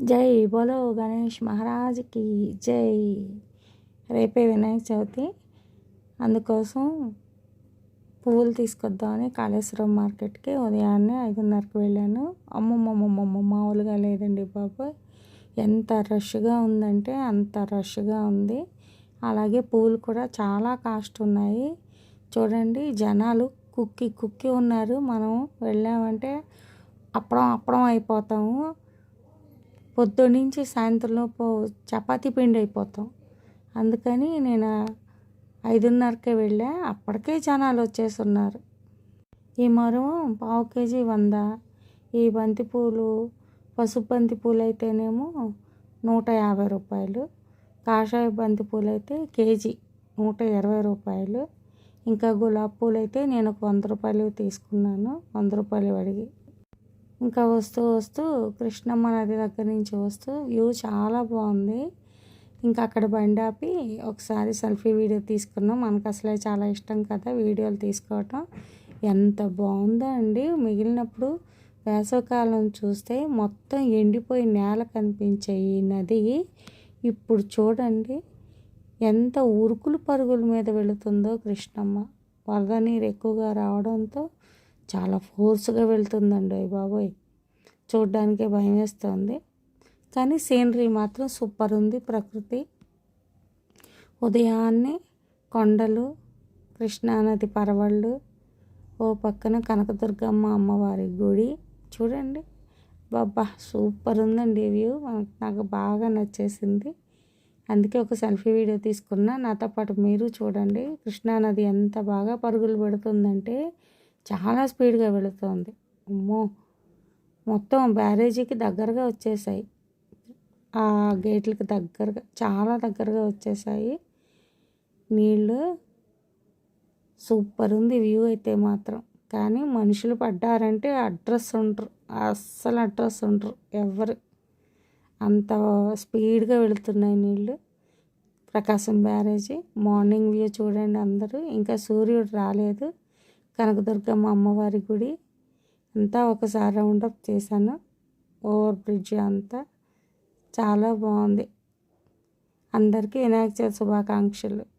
జై బోలో గణేష్ మహారాజ్కి జై. రేపే వినాయక చవితి. అందుకోసం పువ్వులు తీసుకొద్దామని కాళేశ్వరం మార్కెట్కి ఉదయాన్నే ఐదున్నరకు వెళ్ళాను. అమ్మమ్మమ్మమ్మ మామూలుగా లేదండి బాబు. ఎంత రష్గా ఉందంటే అంత రష్గా ఉంది. అలాగే పువ్వులు కూడా చాలా కాస్ట్ ఉన్నాయి. చూడండి జనాలు కుక్కి కుక్కి ఉన్నారు. మనం వెళ్ళామంటే అప్పడం అప్పడం అయిపోతాము. పొద్దున్నుంచి సాయంత్రంలోపు చపాతీ పిండి అయిపోతాం. అందుకని నేను ఐదున్నరకే వెళ్ళా. అప్పటికే జనాలు వచ్చేస్తున్నారు. ఈ మరో పావు కేజీ వంద. ఈ బంతి పూలు పసుపు బంతి పూలు అయితేనేమో నూట యాభై రూపాయలు. కాషాయ బంతి పూలు అయితే కేజీ నూట ఇరవై రూపాయలు. ఇంకా గులాబీ పూలు అయితే నేను ఒక వంద రూపాయలు తీసుకున్నాను. వంద రూపాయలు అడిగి ఇంకా వస్తూ వస్తూ కృష్ణమ్మ నది దగ్గర నుంచి వస్తూ వ్యూ చాలా బాగుంది. ఇంకా అక్కడ బండి ఆపి ఒకసారి సెల్ఫీ వీడియో తీసుకున్నాం. మనకు అసలే చాలా ఇష్టం కదా వీడియోలు తీసుకోవటం. ఎంత బాగుందో అండి మిగిలినప్పుడు వేసవకాలం చూస్తే మొత్తం ఎండిపోయి నేల కనిపించే ఈ నది ఇప్పుడు చూడండి ఎంత ఉరుకులు పరుగుల మీద వెళుతుందో కృష్ణమ్మ. వరద నీరు ఎక్కువగా రావడంతో చాలా ఫోర్స్గా వెళ్తుందండి బాబోయ్. చూడ్డానికే భయం వేస్తుంది. కానీ సీనరీ మాత్రం సూపర్ ఉంది ప్రకృతి. ఉదయాన్నే కొండలు కృష్ణానది పరవళ్ళు ఓ పక్కన కనకదుర్గమ్మ అమ్మవారి గుడి. చూడండి. బాబా సూపర్ ఉందండి వ్యూ. నాకు బాగా నచ్చేసింది. అందుకే ఒక సెల్ఫీ వీడియో తీసుకున్నా. నాతో పాటు మీరు చూడండి. కృష్ణానది ఎంత బాగా పరుగులు పెడుతుందంటే చాలా స్పీడ్గా వెళుతోంది. అమ్మో! మొత్తం బ్యారేజీకి దగ్గరగా వచ్చేసాయి. ఆ గేట్లకి దగ్గరగా చాలా దగ్గరగా వచ్చేసాయి. నీళ్ళు సూపర్ ఉంది వ్యూ అయితే మాత్రం. కానీ మనుషులు పడ్డారంటే అడ్రస్ ఉండరు. అస్సలు అడ్రస్ ఉండరు. ఎవరు? అంత స్పీడ్గా వెళుతున్నాయి నీళ్ళు. ప్రకాశం బ్యారేజీ మార్నింగ్ వ్యూ చూడండి అందరూ. ఇంకా సూర్యుడు రాలేదు. కనకదుర్గమ్మ అమ్మవారి గుడి. అంతా ఒకసారి రౌండప్ చేశాను. ఓవర్ బ్రిడ్జ్ అంతా చాలా బాగుంది. అందరికీ వినాయక చవితి శుభాకాంక్షలు.